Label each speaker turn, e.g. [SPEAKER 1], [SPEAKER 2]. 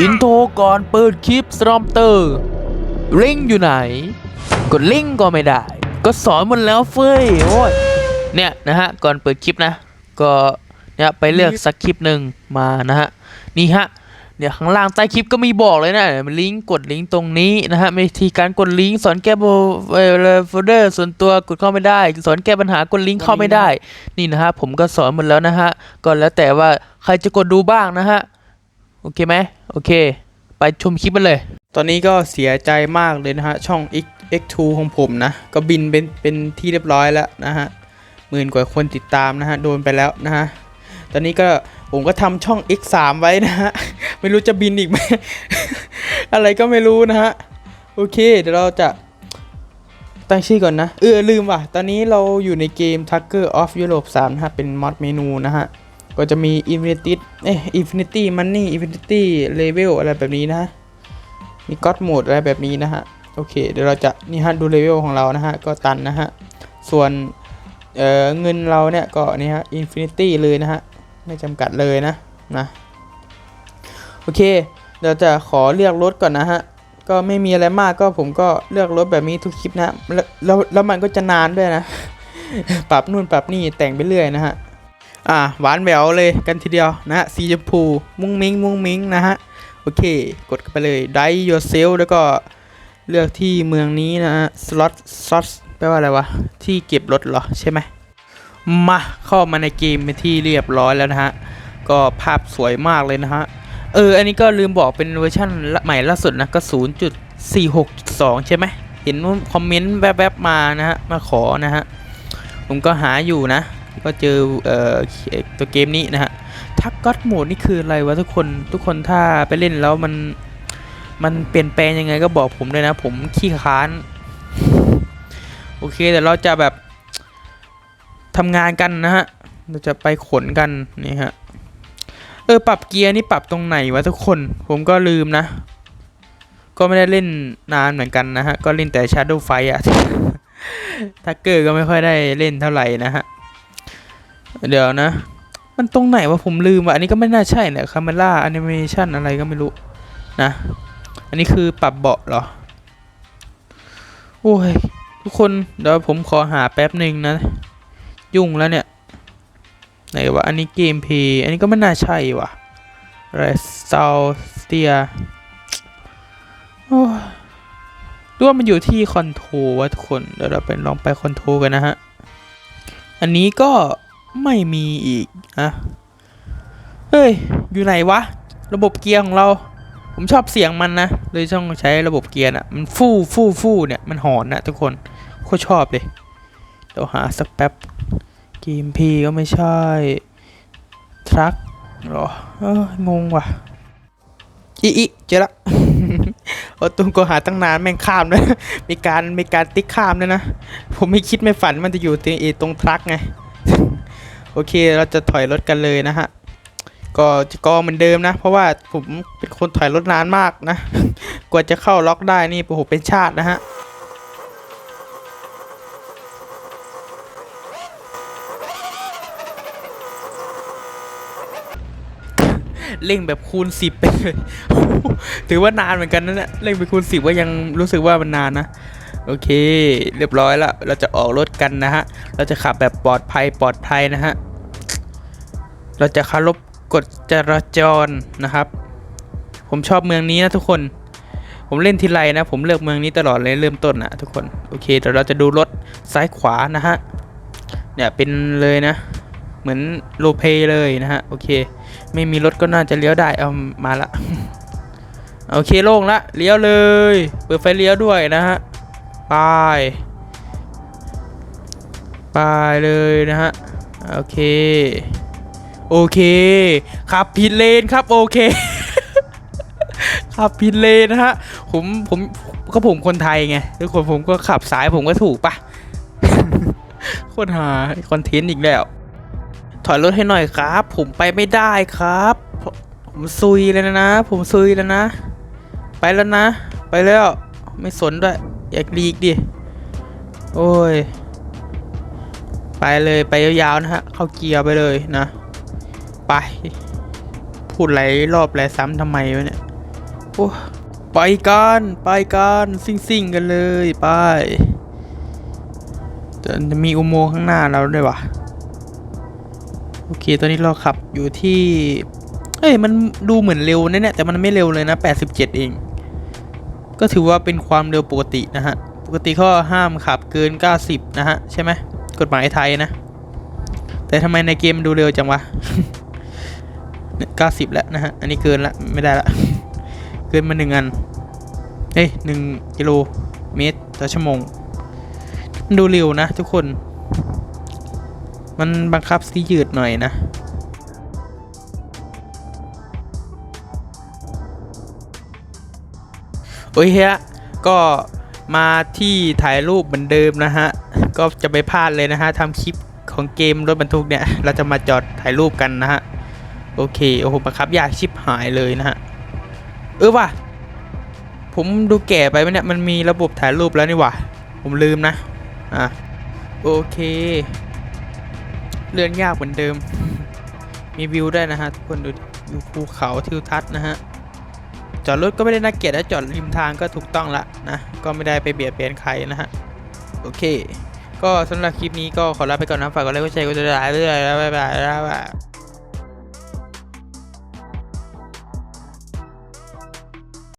[SPEAKER 1] อินโทรก่อนเปิดคลิปสตรอมเตอร์ลิงก์อยู่ไหน กดลิงก์ก็ไม่ได้ ก็สอนหมันแล้วเฟ้ยโอ้ยเนี่ยนะฮะก่อนเปิดคลิปนะ ก็เนี่ยไปเลือกสักคลิปหนึ่งมานะฮะนี่ฮะเนี่ยข้างล่างใต้คลิปก็มีบอกเลยนะมันลิงก์กดลิงก์ตรงนี้นะฮะวิธีการกดลิงก์สอนแก้โบเอ่อโฟลเดอร์ส่วนตัวกดเข้าไม่ได้ สอนแก้ปัญหากดลิงก์เข้าไม่ได้ นี่นะฮะผมก็สอนหมดแล้วนะฮะก็แล้วแต่ว่าใครจะกดดูบ้างนะฮะ โอเคไหมโอเค ไปชมคลิปกันเลย
[SPEAKER 2] ตอนนี้ก็เสียใจมากเลยนะฮะ ช่อง X X2 ของผมนะ ก็บินเป็นเป็นที่เรียบร้อยแล้วนะฮะหมื่นกว่าคนติดตามนะฮะ โดนไปแล้วนะฮะ ตอนนี้ก็ผมก็ทำช่อง X3 ไว้นะฮะ ไม่รู้จะบินอีกไหม อะไรก็ไม่รู้นะฮะ โอเค เดี๋ยวเราจะตั้งชื่อก่อนนะ เออลืมว่ะ ตอนนี้เราอยู่ในเกม Tucker of Europe 3นะฮะ เป็นมอดเมนูนะฮะ ก็จะมี Infinity เอ้ย Infinity Money Infinity Level อะไรแบบนี้นะฮะมีก็ d โหมดอะไรแบบนี้นะฮะ โอเค เดี๋ยวเราจะนี่ฮะดูเลเวลของเรานะฮะ ก็ตันนะฮะ ส่วนเอ่อเงินเราเนี่ยก็นี่ฮะอินฟินิตี้เลยนะฮะ ไม่จำกัดเลยนะนะ โอเค เดี๋ยวจะขอเลือกรถก่อนนะฮะก็ไม่มีอะไรมากก็ผมก็เลือกรถแบบนี้ทุกคลิปนะแล้วแล้วมันก็จะนานด้วยนะ ปรับนู่นปรับนี่แต่งไปเรื่อยนะฮะ อ่าหวานแหววเลยกันทีเดียวนะฮะสีชมพู มุ้งมิ้งมุ้งมิ้งนะฮะ โอเค กดไปเลย die yourself แล้วก็เลือกที่เมืองนี้นะฮะ slot slot แปลว่าอะไรวะ ที่เก็บรถเหรอ ใช่ไหมมาเข้ามาในเกมเป็นที่เรียบร้อยแล้วนะฮะ ก็ภาพสวยมากเลยนะฮะ เออ อันนี้ก็ลืมบอกเป็นเวอร์ชันใหม่ล่าสุดนะ ก็ 0.46.2 ใช่ไหม เห็นคอมเมนต์แวบๆมานะฮะ มาขอนะฮะ ผมก็หาอยู่นะ ก็เจอเอ่อตัวเกมนี้นะฮะทักก็อดโหมดนี่คืออะไรวะทุกคนทุกคนถ้าไปเล่นแล้วมันมันเปลี่ยนแปลงยังไงก็บอกผมด้วยนะ ผมขี้ค้าน โอเคแต่เราจะแบบทำงานกันนะฮะเราจะไปขนกันนี่ฮะเออปรับเกียร์นี่ปรับตรงไหนวะทุกคน ผมก็ลืมนะ ก็ไม่ได้เล่นนานเหมือนกันนะฮะ ก็เล่นแต่ Shadow Fight อะทักเกอร์ก็ไม่ค่อยได้เล่นเท่าไหร่นะฮะ เดี๋ยวนะ มันตรงไหนวะผมลืมว่ะอันนี้ก็ไม่น่าใช่เนี่ยคาเมล่าแอนิเมชันอะไรก็ไม่รู้นะ อันนี้คือปรับเบาะเหรอ โอ้ย ทุกคนเดี๋ยวผมขอหาแป๊บหนึ่งนะ ยุ่งแล้วเนี่ย ไหนวะอันนี้เกมเพย์อันนี้ก็ไม่น่าใช่ว่ะอะไรซาวสเตียโอ้ดูว่ามันอยู่ที่คอนโทรวะทุกคน เดี๋ยวเราไปลองไปคอนโทรกันนะฮะ อันนี้ก็ ไม่มีอีกนะเฮ้ย อยู่ไหนวะ ระบบเกียร์ของเรา ผมชอบเสียงมันนะ เลยต้องใช้ระบบเกียร์น่ะมันฟู่ฟู่ฟู่เนี่ย มันหอนนะทุกคน โคตรชอบเลยเดี๋ยวหาสักแป๊บเกมพีก็ไม่ใช่ ทรัคหรอ เอองงว่ะอีอีเจอละโอตุ้มก็หาตั้งนานแม่งข้ามเลยมีการมีการติ๊กข้ามด้วยนะ ผมไม่คิดไม่ฝันมันจะอยู่ตรงไอ้ตรงทรัคไง โอเคเราจะถอยรถกันเลยนะฮะก็จะกองเหมือนเดิมนะ เพราะว่าผมเป็นคนถอยรถนานมากนะ กว่าจะเข้าล็อกได้นี่โอ้โหเป็นชาตินะฮะเร่งแบบคูณสิบไปเลยถือว่านานเหมือนกันนะเนี่ยเร่งไปคูณสิบก็ยังรู้สึกว่ามันนานนะ โอเค เรียบร้อยแล้ว เราจะออกรถกันนะฮะ เราจะขับแบบปลอดภัยปลอดภัยนะฮะ เราจะเคารพกฎจราจรนะครับ ผมชอบเมืองนี้นะทุกคน ผมเล่นทีไรนะ ผมเลือกเมืองนี้ตลอดเลยเริ่มต้นนะทุกคน โอเคเดี๋ยวเราจะดูรถซ้ายขวานะฮะ เนี่ยเป็นเลยนะ เหมือนโลเปเลยนะฮะ โอเค ไม่มีรถก็น่าจะเลี้ยวได้เอามาละ โอเคโล่งละเลี้ยวเลย เปิดไฟเลี้ยวด้วยนะฮะไปไปเลยนะฮะ โอเค โอเคขับผิดเลนครับโอเคขับผิดเลนนะฮะผมผมก็ผมคนไทยไงทุกคนผมก็ขับสายผมก็ถูกปะโคตรหาคอนเทนต์อีกแล้ว ถอยรถให้หน่อยครับ ผมไปไม่ได้ครับ ผมซุยแล้วนะ ผมซุยแล้วนะ ไปแล้วนะ ไปแล้วไม่สนด้วย อยากลีกดิโอ้ย ไปเลยไปยาวๆนะฮะ เข้าเกียร์ไปเลยนะ ไป พูดหลายรอบหลายซ้ำทำไมวะเนี่ย โอ้ไปกันไปกันซิ่งซิ่งๆกันเลยไปจะมีอุโมงค์ข้างหน้าเราด้วยวะโอเค ตอนนี้เราขับอยู่ที่ เอ้ย มันดูเหมือนเร็วนะเนี่ย แต่มันไม่เร็วเลยนะ 87 เอง ก็ถือว่าเป็นความเร็วปกตินะฮะ ปกติเขาห้ามขับเกิน 90 นะฮะ ใช่ไหม กฎหมายไทยนะ แต่ทำไมในเกมดูเร็วจังวะ เนี่ย90แล้วนะฮะ อันนี้เกินละไม่ได้ละ เกินมาหนึ่งอันเฮ้ยหนึ่งกิโลเมตรต่อชั่วโมง มันดูเร็วนะทุกคน มันบังคับซียืดหน่อยนะโอ้ยเฮียก็มาที่ถ่ายรูปเหมือนเดิมนะฮะ ก็จะไปพลาดเลยนะฮะทำคลิปของเกมรถบรรทุกเนี่ย เราจะมาจอดถ่ายรูปกันนะฮะ โอเค โอ้โหบังคับยากชิบหายเลยนะฮะ เออว่ะ ผมดูแก่ไปไหมเนี่ย มันมีระบบถ่ายรูปแล้วนี่ว่ะ ผมลืมนะ อะ โอเค เลื่อนยากเหมือนเดิม มีวิวได้นะฮะ ทุกคนดูดิวิวภูเขาทิวทัศน์นะฮะ จอดรถก็ไม่ได้น่าเกลียดนะจอดริมทางก็ถูกต้องละนะ ก็ไม่ได้ไปเบียดเบียนใครนะฮะ โอเค ก็สำหรับคลิปนี้ก็ขอลาไปก่อนนะ ฝากกดไลค์ กดแชร์ กดติดตามด้วยแล้วบ๊ายบายบ๊ายบาย